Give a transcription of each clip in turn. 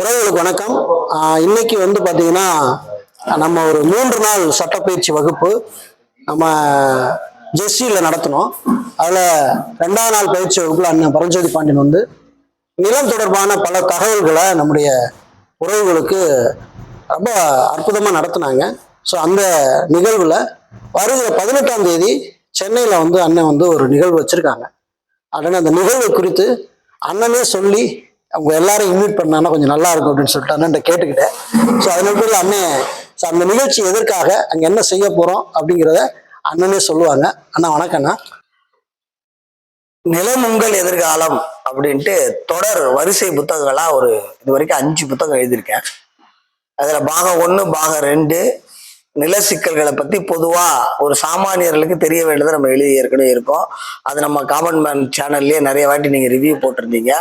உறவுகளுக்கு வணக்கம். இன்னைக்கு வந்து பார்த்தீங்கன்னா நம்ம ஒரு மூன்று நாள் சட்டப்பயிற்சி வகுப்பு நம்ம ஜெஸ்டியில் நடத்தினோம். அதில் ரெண்டாவது நாள் பயிற்சி வகுப்பில் அண்ணன் பரஞ்சோதி பாண்டியன் வந்து நிலம் தொடர்பான பல தகவல்களை நம்முடைய உறவுகளுக்கு ரொம்ப அற்புதமாக நடத்தினாங்க. ஸோ அந்த நிகழ்வில் வருகிற பதினெட்டாம் தேதி சென்னையில் வந்து அண்ணன் வந்து ஒரு நிகழ்வு வச்சுருக்காங்க. அதனால் அந்த நிகழ்வு குறித்து அண்ணனே சொல்லி அவங்க எல்லாரும் இன்வைட் பண்ணாங்கன்னா கொஞ்சம் நல்லா இருக்கும் அப்படின்னு சொல்லிட்டு அண்ணன் கேட்டுக்கிட்டேன். ஸோ அதனால பேர் அண்ணன் ஸோ அந்த நிகழ்ச்சி எதற்காக அங்கே என்ன செய்ய போகிறோம் அப்படிங்கிறத அண்ணனே சொல்லுவாங்க. அண்ணா வணக்கண்ணா நிலம் உங்கள் எதிர்காலம் அப்படின்ட்டு தொடர் வரிசை புத்தகங்களா ஒரு இது வரைக்கும் அஞ்சு புத்தகம் எழுதியிருக்கேன். அதுல பாகம் ஒன்று பாகம் ரெண்டு நில சிக்கல்களை பத்தி பொதுவா ஒரு சாமானியர்களுக்கு தெரிய வேண்டியதை நம்ம எழுதி ஏற்கனவே இருக்கோம். அது நம்ம காமன் மேன் சேனல்லையே நிறைய வாட்டி நீங்க ரிவ்யூ போட்டிருந்தீங்க.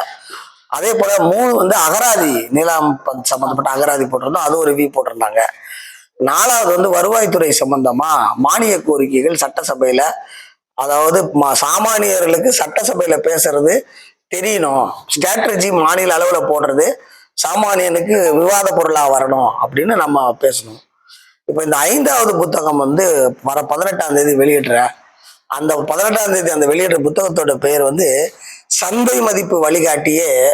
அதே போல மூணு வந்து அகராதி நிலம் சம்பந்தப்பட்ட அகராதி போட்டிருந்தோம். அது ஒரு வி போட்டிருந்தாங்க. நாலாவது வந்து வருவாய்த்துறை சம்பந்தமா மானிய கோரிக்கைகள் சட்டசபையில அதாவது சாமானியர்களுக்கு சட்டசபையில பேசுறது தெரியணும். ஸ்ட்ராட்டஜி மாநில அளவுல போடுறது சாமானியனுக்கு விவாத பொருளா வரணும் அப்படின்னு நம்ம பேசணும். இப்போ இந்த ஐந்தாவது புத்தகம் வந்து வர பதினெட்டாம் தேதி வெளியிடுற அந்த பதினெட்டாம் தேதி அந்த வெளியிடுற புத்தகத்தோட பெயர் வந்து சந்தை மதிப்பு வழிகாட்டியே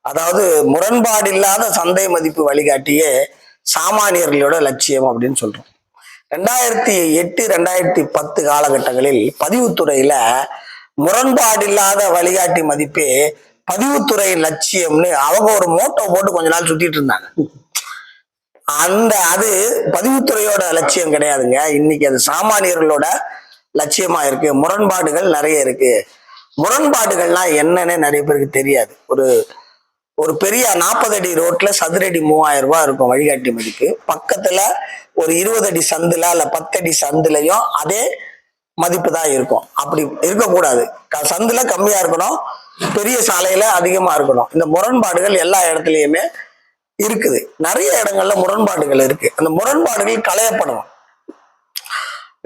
அதாவது முரண்பாடு இல்லாத சந்தை மதிப்பு வழிகாட்டியே சாமானியர்களோட லட்சியம் அப்படின்னு சொல்றோம். ரெண்டாயிரத்தி எட்டு ரெண்டாயிரத்தி பத்து காலகட்டங்களில் பதிவுத்துறையில முரண்பாடில்லாத வழிகாட்டி மதிப்பே பதிவுத்துறை லட்சியம்னு அவங்க ஒரு மோட்டோ போட்டு கொஞ்ச நாள் சுத்திட்டு இருந்தாங்க. அந்த அது பதிவுத்துறையோட லட்சியம் கிடையாதுங்க. இன்னைக்கு அது சாமானியர்களோட லட்சியமா இருக்கு. முரண்பாடுகள் நிறைய இருக்கு. முரண்பாடுகள்லாம் என்னன்னு நிறைய பேருக்கு தெரியாது. ஒரு ஒரு பெரிய நாற்பது அடி ரோட்ல சதுரடி மூவாயிரம் ரூபாய் இருக்கும் வழிகாட்டி மதிப்பு. பக்கத்துல ஒரு இருபது அடி சந்துல இல்ல பத்தடி சந்துலையும் அதே மதிப்பு தான் இருக்கும். அப்படி இருக்கக்கூடாது. க- சந்துல கம்மியா இருக்கணும் பெரிய சாலையில அதிகமா இருக்கணும். இந்த முரண்பாடுகள் எல்லா இடத்துலயுமே இருக்குது. நிறைய இடங்கள்ல முரண்பாடுகள் இருக்கு. அந்த முரண்பாடுகள் களையப்படணும்.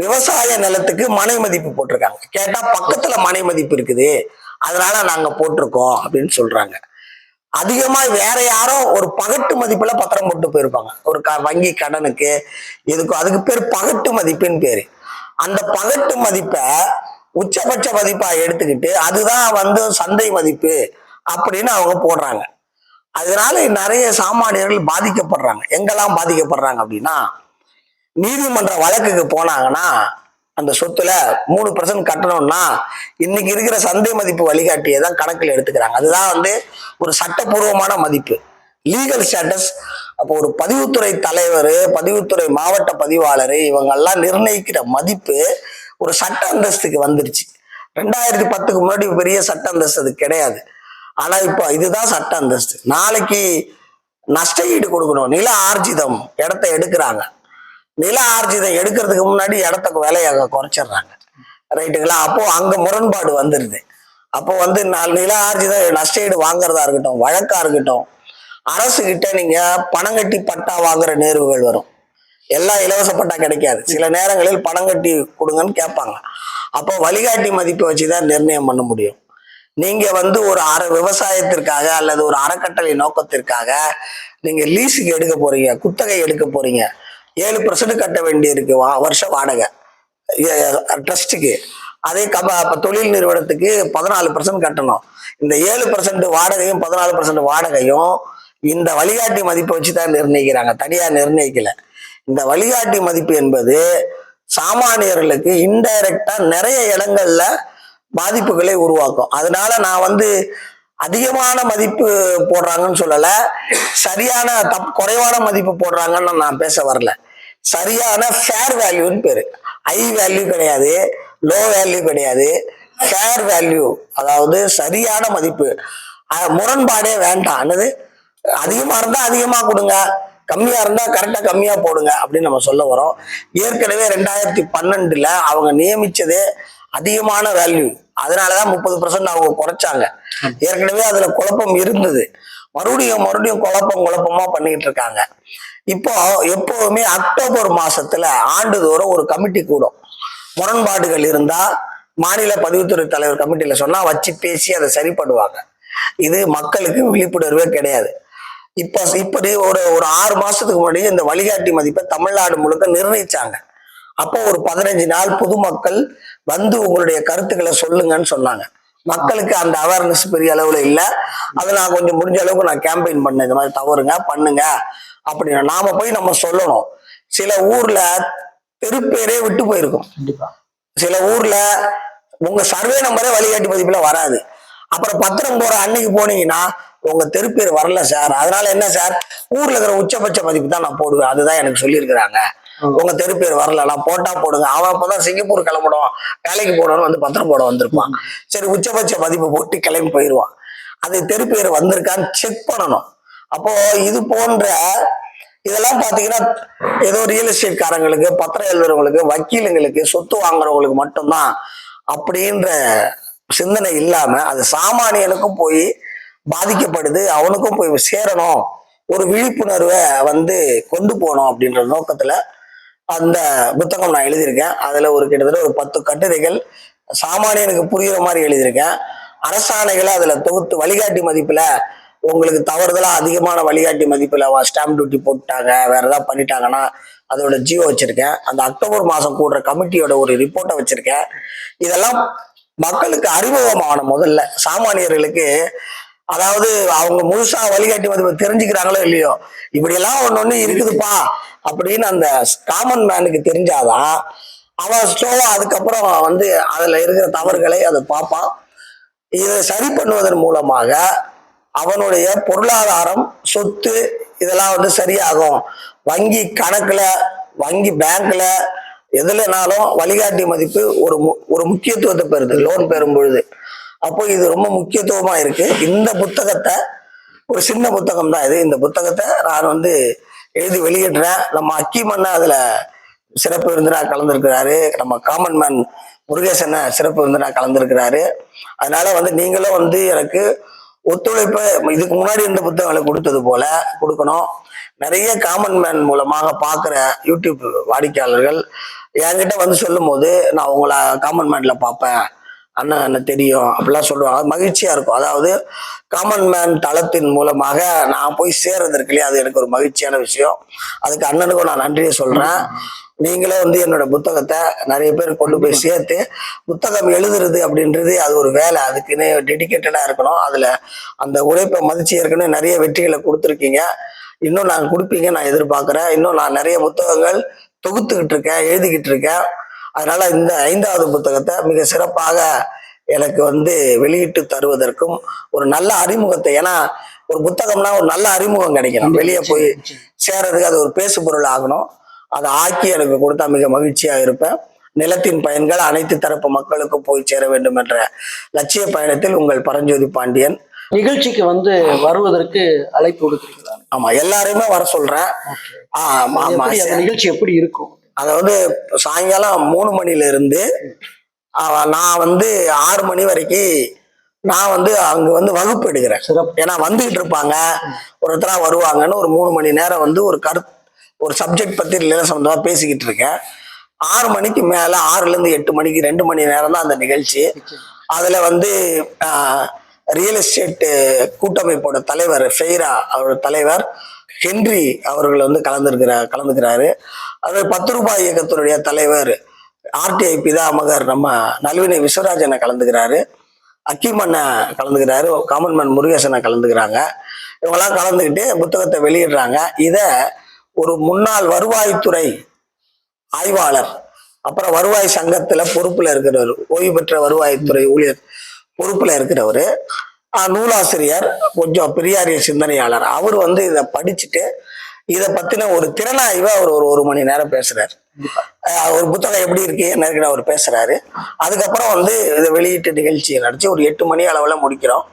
விவசாய நிலத்துக்கு மனை மதிப்பு போட்டிருக்காங்க. கேட்டா பக்கத்துல மனை மதிப்பு இருக்குது. அதனால நாங்க போட்டிருக்கோம் அப்படின்னு சொல்றாங்க. அதிகமா வேற யாரோ ஒரு பகட்டு மதிப்புல பத்திரம் போட்டு போயிருப்பாங்க. ஒரு க வங்கி கடனுக்கு எதுக்கும் அதுக்கு பேர் பகட்டு மதிப்புன்னு பேரு. அந்த பகட்டு மதிப்பை உச்சபட்ச மதிப்பா எடுத்துக்கிட்டு அதுதான் வந்து சந்தை மதிப்பு அப்படின்னு அவங்க போடுறாங்க. அதனால நிறைய சாமானியர்கள் பாதிக்கப்படுறாங்க. எங்கெல்லாம் பாதிக்கப்படுறாங்க அப்படின்னா நீதிமன்ற வழக்குக்கு போனாங்கன்னா அந்த சொத்துல மூணு பர்சன்ட் கட்டணும்னா இன்னைக்கு இருக்கிற சந்தை மதிப்பு வழிகாட்டியை தான் கணக்கில் எடுத்துக்கிறாங்க. அதுதான் வந்து ஒரு சட்டப்பூர்வமான மதிப்பு. லீகல் ஸ்டேட்டஸ் அப்போ ஒரு பதிவுத்துறை தலைவர் பதிவுத்துறை மாவட்ட பதிவாளர் இவங்கெல்லாம் நிர்ணயிக்கிற மதிப்பு ஒரு சட்ட அந்தஸ்துக்கு வந்துருச்சு. ரெண்டாயிரத்தி பத்துக்கு முன்னாடி பெரிய சட்ட அந்தஸ்து அது கிடையாது. ஆனால் இப்போ இதுதான் சட்ட அந்தஸ்து. நாளைக்கு நஷ்ட ஈடு கொடுக்கணும். நில ஆர்ஜிதம் இடத்த எடுக்கிறாங்க. நில ஆர்ஜிதம் எடுக்கிறதுக்கு முன்னாடி இடத்துக்கு விலையை குறைச்சிடுறாங்க. ரைட்டுங்களா அப்போ அங்க முரண்பாடு வந்துருது. அப்போ வந்து நில ஆர்ஜிதம் நஷ்டஈடு வாங்குறதா இருக்கட்டும் வழக்கா இருக்கட்டும் அரசு கிட்ட நீங்க பணம் கட்டி பட்டா வாங்குற நேர்வுகள் வரும். எல்லாம் இலவச பட்டா கிடைக்காது. சில நேரங்களில் பணம் கட்டி கொடுங்கன்னு கேட்பாங்க. அப்போ வழிகாட்டி மதிப்பை வச்சுதான் நிர்ணயம் பண்ண முடியும். நீங்க வந்து ஒரு அற விவசாயத்திற்காக அல்லது ஒரு அறக்கட்டளை நோக்கத்திற்காக நீங்க லீஸுக்கு எடுக்க போறீங்க குத்தகை எடுக்க போறீங்க. ஏழு பர்சன்ட் கட்ட வேண்டி இருக்கு வா- வருஷ வாடகை. ட்ரஸ்ட்டுக்கு அதே கப தொழில் நிறுவனத்துக்கு பதினாலு பர்சன்ட் கட்டணும். இந்த ஏழு பர்சன்ட் வாடகையும் பதினாலு பர்சன்ட் வாடகையும் இந்த வழிகாட்டி மதிப்பை வச்சு தான் நிர்ணயிக்கிறாங்க. தனியாக நிர்ணயிக்கல. இந்த வழிகாட்டி மதிப்பு என்பது சாமானியர்களுக்கு இன்டைரக்டா நிறைய இடங்கள்ல பாதிப்புகளை உருவாக்கும். அதனால நான் வந்து அதிகமான மதிப்பு போடுறாங்கன்னு சொல்லல சரியான தப் குறைவான மதிப்பு போடுறாங்கன்னு நான் பேச வரல. சரியான ஃபேர் வேல்யூன்னு பேரு. ஹை வேல்யூ கிடையாது லோ வேல்யூ கிடையாது. ஃபேர் வேல்யூ அதாவது சரியான மதிப்பு. முரண்பாடே வேண்டாம். என்னது? அதிகமா இருந்தா அதிகமா கொடுங்க. கம்மியா இருந்தா கரெக்டா கம்மியா போடுங்க அப்படின்னு நம்ம சொல்ல வரோம். ஏற்கனவே ரெண்டாயிரத்தி பன்னெண்டுல அவங்க நியமிச்சதே அதிகமான வேல்யூ அதனாலதான் முப்பது பர்சன்ட் அவங்க குறைச்சாங்க. ஏற்கனவே அதுல குழப்பம் இருந்தது. மறுபடியும் மறுபடியும் குழப்பம் குழப்பமா பண்ணிக்கிட்டு இருக்காங்க. இப்போ எப்போவுமே அக்டோபர் மாசத்துல ஆண்டுதோறும் ஒரு கமிட்டி கூடும். முரண்பாடுகள் இருந்தா மாநில பதிவுத்துறை தலைவர் கமிட்டியில சொன்னா வச்சு பேசி அதை சரி பண்ணுவாங்க. இது மக்களுக்கு விழிப்புணர்வே கிடையாது. இப்ப இப்படி ஒரு ஒரு ஆறு மாசத்துக்கு முன்னாடி இந்த வழிகாட்டி மதிப்பை தமிழ்நாடு முழுக்க நிர்ணயிச்சாங்க. அப்போ ஒரு பதினஞ்சு நாள் பொதுமக்கள் வந்து உங்களுடைய கருத்துக்களை சொல்லுங்கன்னு சொன்னாங்க. மக்களுக்கு அந்த அவேர்னஸ் பெரிய அளவுல இல்லை. அதை நான் கொஞ்சம் முடிஞ்ச அளவுக்கு நான் கேம்பெயின் பண்ணேன். இந்த மாதிரி தவறுங்க பண்ணுங்க. அப்படின்னு நாம போய் நம்ம சொல்லணும். சில ஊர்ல தெருப்பேரே விட்டு போயிருக்கும். சில ஊர்ல உங்க சர்வே நம்பரே வழிகாட்டி மதிப்புல வராது. அப்புறம் பத்திரம் போற அன்னைக்கு போனீங்கன்னா உங்க தெருப்பேர் வரல சார். அதனால என்ன சார்? ஊர்ல இருக்கிற உச்சபட்ச மதிப்பு தான் நான் போடுவேன். அதுதான் எனக்கு சொல்லியிருக்கிறாங்க. உங்க தெருப்பேர் வரல. நான் போட்டா போடுங்க. அவன் அப்பதான் சிங்கப்பூர் கிளம்பணும் வேலைக்கு போடணும் வந்து பத்திரம் போட வந்திருப்பான். சரி உச்சபட்ச மதிப்பு போட்டு கிளம்பி போயிடுவான் அது தெருப்பேர் வந்திருக்கான்னு செக் பண்ணணும். அப்போ இது போன்ற இதெல்லாம் பாத்தீங்கன்னா ஏதோ ரியல் எஸ்டேட் காரங்களுக்கு பத்திரம் எழுதுறவங்களுக்கு வக்கீலுங்களுக்கு சொத்து வாங்குறவங்களுக்கு மட்டும்தான் அப்படின்ற சிந்தனை இல்லாம அது சாமானியனுக்கும் போய் பாதிக்கப்படுது அவனுக்கும் போய் சேரணும் ஒரு விழிப்புணர்வை வந்து கொண்டு போகணும் அப்படின்ற நோக்கத்துல அந்த புத்தகம் நான் எழுதியிருக்கேன். அதுல ஒரு கிட்டத்தட்ட ஒரு பத்து கட்டுரைகள் சாமானியனுக்கு புரியுற மாதிரி எழுதியிருக்கேன். அரசாணைகளை அதுல தொகுத்து வழிகாட்டி மதிப்புல உங்களுக்கு தவறுதலாக அதிகமான வழிகாட்டி மதிப்புல ஸ்டாம்ப் டியூட்டி போட்டாங்க வேற ஏதாவது பண்ணிட்டாங்கன்னா அதோட ஜியோ வச்சிருக்கேன். அந்த அக்டோபர் மாதம் கூடுற கமிட்டியோட ஒரு ரிப்போர்ட்டை வச்சிருக்கேன். இதெல்லாம் மக்களுக்கு அறிமுகமான முதல்ல. சாமானியர்களுக்கு அதாவது அவங்க முழுசா வழிகாட்டி மதிப்பை தெரிஞ்சுக்கிறாங்களோ இல்லையோ இப்படியெல்லாம் ஒன்று ஒன்று இருக்குதுப்பா அப்படின்னு அந்த காமன் மேனுக்கு தெரிஞ்சாதான் அவன் ஸ்லோவா அதுக்கப்புறம் வந்து அதில் இருக்கிற தவறுகளை அதை பார்ப்பான். இதை சரி பண்ணுவதன் மூலமாக அவனுடைய பொருளாதாரம் சொத்து இதெல்லாம் வந்து சரியாகும். வங்கி கணக்குல வங்கி பேங்க்ல எதுலனாலும் வழிகாட்டி மதிப்பு ஒரு மு- ஒரு முக்கியத்துவத்தை பெறுது லோன் பெறும் பொழுது. அப்போ இது ரொம்ப முக்கியத்துவமா இருக்கு. இந்த புத்தகத்தை ஒரு சின்ன புத்தகம் தான் இது. இந்த புத்தகத்தை நான் வந்து எழுதி வெளியிடுறேன். நம்ம அக்கிமண்ணா அதுல சிறப்பு விருந்தினா கலந்துருக்கிறாரு. நம்ம காமன் மேன் முருகேசன சிறப்பு விருந்தினா கலந்துருக்கிறாரு. அதனால வந்து நீங்களும் வந்து எனக்கு ஒத்துழைப்பை இதுக்கு முன்னாடி இந்த புத்தகங்களை கொடுத்தது போல கொடுக்கணும். நிறைய காமன் மேன் மூலமாக பார்க்குற யூடியூப் வாடிக்கையாளர்கள் என்கிட்ட வந்து சொல்லும்போது நான் உங்களை காமன் மேனில் பார்ப்பேன். அண்ணன் என்ன தெரியும். அப்படிலாம் சொல்லுவாங்க. அது மகிழ்ச்சியா இருக்கும். அதாவது காமன் மேன் தளத்தின் மூலமாக நான் போய் சேர்றதற்கு இல்லையா? அது எனக்கு ஒரு மகிழ்ச்சியான விஷயம். அதுக்கு அண்ணனுக்கும் நான் நன்றியை சொல்றேன். நீங்களே வந்து என்னோட புத்தகத்தை நிறைய பேர் கொண்டு போய் சேர்த்து புத்தகம் எழுதுறது அப்படின்றது அது ஒரு வேலை. அதுக்குன்னு டெடிக்கேட்டடா இருக்கணும். அதுல அந்த உழைப்பை மதிச்சு ஏற்கனவே நிறைய வெற்றிகளை கொடுத்துருக்கீங்க. இன்னும் நான் கொடுப்பீங்க நான் எதிர்பார்க்கிறேன். இன்னும் நான் நிறைய புத்தகங்கள் தொகுத்துக்கிட்டு இருக்கேன் எழுதிக்கிட்டு இருக்கேன். அதனால இந்த ஐந்தாவது புத்தகத்தை மிக சிறப்பாக எனக்கு வந்து வெளியிட்டு தருவதற்கும் ஒரு நல்ல அறிமுகத்தை ஏன்னா ஒரு புத்தகம்னா ஒரு நல்ல அறிமுகம் கிடைக்கணும். வெளியே போய் சேர்றதுக்கு அது ஒரு பேசு பொருள் ஆகணும். அதை ஆக்கி எனக்கு கொடுத்தா மிக மகிழ்ச்சியா இருப்பேன். நிலத்தின் பயன்கள் அனைத்து தரப்பு மக்களுக்கும் போய் சேர வேண்டும் என்ற லட்சிய பயணத்தில் உங்கள் பரஞ்சோதி பாண்டியன். நிகழ்ச்சிக்கு வந்து வருவதற்கு அழைப்பு கொடுத்துருக்கிறாங்க ஆமா எல்லாரையுமே வர சொல்றேன். ஆமா ஆமா நிகழ்ச்சி எப்படி இருக்கும்? அதாவது சாயங்காலம் மூணு மணில இருந்து நான் வந்து ஆறு மணி வரைக்கும் நான் வந்து அங்க வந்து வகுப்பு எடுக்கிறேன். ஏன்னா வந்துகிட்டு இருப்பாங்க. ஒருத்தரா வருவாங்கன்னு ஒரு மூணு மணி நேரம் வந்து ஒரு கரு ஒரு சப்ஜெக்ட் பத்தி நில சம்பந்தமா பேசிக்கிட்டு இருக்கேன். ஆறு மணிக்கு மேல ஆறுல இருந்து எட்டு மணிக்கு ரெண்டு மணி நேரம் தான் அந்த நிகழ்ச்சி. அதுல வந்து ரியல் எஸ்டேட் கூட்டமைப்போட தலைவர் ஃபெய்ரா அவரோட தலைவர் ஹென்றி அவர்கள் வந்து கலந்துருக்கிறார் கலந்துக்கிறாரு. அது பத்து ரூபாய் இயக்கத்தினுடைய தலைவர் ஆர்டிஐ பிதாமகர் நம்ம நல்வினை விஸ்வராஜனை கலந்துக்கிறாரு. அக்கிமண்ண கலந்துக்கிறாரு. காமன்மன் முருகேசனை கலந்துக்கிறாங்க. இவங்கெல்லாம் கலந்துக்கிட்டு புத்தகத்தை வெளியிடுறாங்க. இதை ஒரு முன்னாள் வருவாய்த்துறை ஆய்வாளர் அப்புறம் வருவாய் சங்கத்துல பொறுப்புல இருக்கிறவர் ஓய்வு பெற்ற வருவாய்த்துறை ஊழியர் பொறுப்புல இருக்கிறவர். நூலாசிரியர் கொஞ்சம் பெரியாரிய சிந்தனையாளர். அவர் வந்து இதை படிச்சுட்டு இதை பத்தின ஒரு திறனாய்வை அவர் ஒரு ஒரு மணி நேரம் பேசுறாரு. ஒரு புத்தகம் எப்படி இருக்கு என்ன இருக்குன்னு அவர் பேசுறாரு. அதுக்கப்புறம் வந்து இதை வெளியீட்டு நிகழ்ச்சியை நடத்தி ஒரு எட்டு மணி அளவுல முடிக்கிறோம்.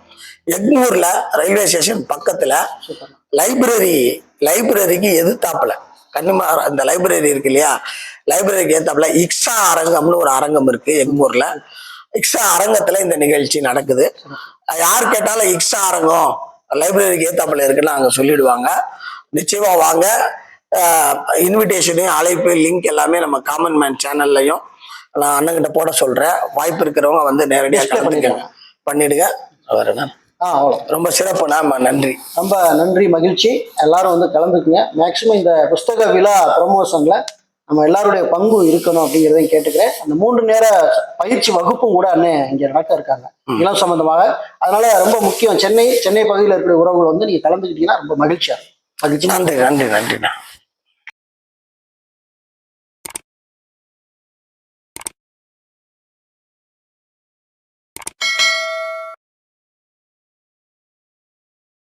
எக்மூர்ல ரயில்வே ஸ்டேஷன் பக்கத்துல லைப்ரரி லைப்ரரிக்கு எதிர்த்தாப்புல. கன்னிமா அந்த லைப்ரரி இருக்கு இல்லையா? லைப்ரரிக்கு ஏத்தாப்புல இக்ஸா அரங்கம்னு ஒரு அரங்கம் இருக்கு எக்மூர்ல இக்ஸா அரங்கத்துல இந்த நிகழ்ச்சி நடக்குது. யார் கேட்டாலும் இக்ஸா அரங்கம் லைப்ரரிக்கு ஏத்தாப்புல இருக்குன்னு அங்க சொல்லிடுவாங்க. நிச்சயமா வாங்க. இன்விடேஷனையும் அழைப்பு லிங்க் எல்லாமே நம்ம காமன் மேன் சேனல்லையும் நான் அண்ணன்கிட்ட போட சொல்றேன். வாய்ப்பு இருக்கிறவங்க வந்து நேரடியாக கலந்துக்கங்க பண்ணிடுங்க. வரேன் ஆ அவ்வளோ ரொம்ப சிறப்புண்ணா ஆமா, நன்றி. ரொம்ப நன்றி மகிழ்ச்சி. எல்லாரும் வந்து கலந்துக்குங்க. மேக்சிமம் இந்த புஸ்தக விழா ப்ரமோஷன்ல நம்ம எல்லாருடைய பங்கு இருக்கணும் அப்படிங்கிறதையும் கேட்டுக்கிறேன். அந்த மூன்று நேர பயிற்சி வகுப்பும் கூட அண்ணே இங்க நடக்க இருக்காங்க. இளம் சம்பந்தமாக. அதனால ரொம்ப முக்கியம். சென்னை சென்னை பகுதியில் இருக்கிற உறவுகள் வந்து நீங்க கலந்துக்கிட்டீங்கன்னா ரொம்ப மகிழ்ச்சியா இருக்கும். மகிழ்ச்சி. நன்றி நன்றி நன்றிண்ணா